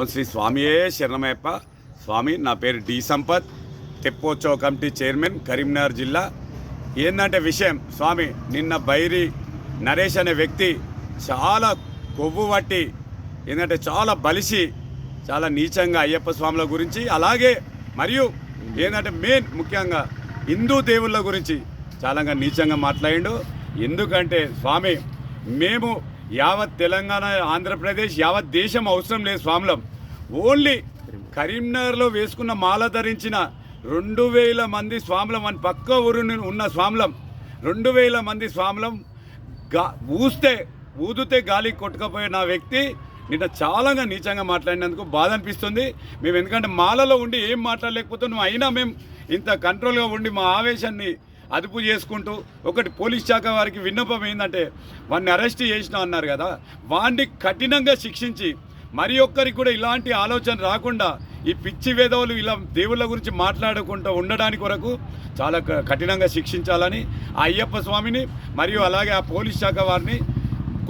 ఓం శ్రీ స్వామియే శరణమయ్యప్ప. స్వామి నా పేరు D Sampath. Teppotsava committee chairman Karimnagar జిల్లా. ఏంటంటే విషయం స్వామి నిన్న బైరి నరేష్ అనే వ్యక్తి చాలా కొవ్వు పట్టి ఏంటంటే చాలా బలిసి చాలా నీచంగా అయ్యప్ప స్వాముల గురించి అలాగే మరియు ఏంటంటే మెయిన్ ముఖ్యంగా హిందూ దేవుళ్ళ గురించి చాలా నీచంగా మాట్లాడిండు. ఎందుకంటే స్వామి మేము యావత్ తెలంగాణ ఆంధ్రప్రదేశ్ యావత్ దేశం అవసరం లేదు స్వాములం. ఓన్లీ కరీంనగర్లో వేసుకున్న మాల ధరించిన రెండు వేల మంది స్వాములం అని పక్క ఊరు ఉన్న స్వాములం. రెండు వేల మంది స్వాములం గా ఊస్తే ఊదితే గాలి కొట్టుకపోయిన వ్యక్తి నిన్న చాలా నీచంగా మాట్లాడినందుకు బాధ అనిపిస్తుంది. మేము ఎందుకంటే మాలలో ఉండి ఏం మాట్లాడలేకపోతున్నాం. అయినా మేము ఇంత కంట్రోల్గా ఉండి మా ఆవేశాన్ని అదుపు చేసుకుంటూ ఒకటి పోలీస్ శాఖ వారికి విన్నపం ఏంటంటే వాడిని అరెస్ట్ చేసిన అన్నారు కదా. వాడిని కఠినంగా శిక్షించి మరి ఒక్కరికి కూడా ఇలాంటి ఆలోచన రాకుండా ఈ పిచ్చి వేదవులు ఇలా దేవుళ్ళ గురించి మాట్లాడకుండా ఉండడానికి వరకు చాలా కఠినంగా శిక్షించాలని ఆ అయ్యప్ప స్వామిని మరియు అలాగే ఆ పోలీస్ శాఖ వారిని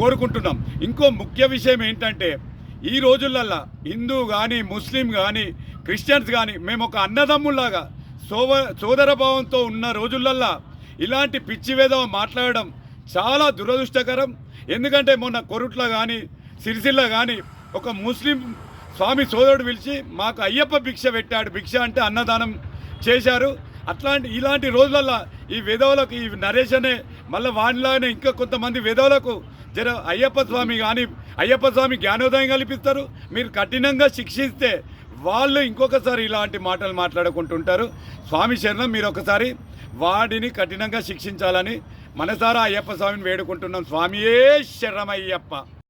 కోరుకుంటున్నాం. ఇంకో ముఖ్య విషయం ఏంటంటే ఈ రోజులల్లా హిందూ కానీ ముస్లిం కానీ క్రిస్టియన్స్ కానీ మేము ఒక అన్నదమ్ముల్లాగా సోవ సోదర భావంతో ఉన్న రోజులల్లా ఇలాంటి పిచ్చివేదం మాట్లాడడం చాలా దురదృష్టకరం. ఎందుకంటే మొన్న కొరుట్ల కానీ సిరిసిల్ల కానీ ఒక ముస్లిం స్వామి సోదరుడు పిలిచి మాకు అయ్యప్ప భిక్ష పెట్టాడు. భిక్ష అంటే అన్నదానం చేశారు. అట్లాంటి ఇలాంటి రోజులల్లో ఈ విధవులకు ఈ నరేష్ అనే మళ్ళీ వానిలాగానే ఇంకా కొంతమంది విధవులకు జర అయ్యప్ప స్వామి కానీ అయ్యప్ప స్వామి జ్ఞానోదయం కల్పిస్తారు. మీరు కఠినంగా శిక్షిస్తే వాళ్ళు ఇంకొకసారి ఇలాంటి మాటలు మాట్లాడుకుంటుంటారు. స్వామి శరణం మీరు ఒకసారి వాడిని కఠినంగా శిక్షించాలని మనసారా అయ్యప్ప స్వామిని వేడుకుంటున్నాం. స్వామియే శరణమయ్యప్ప.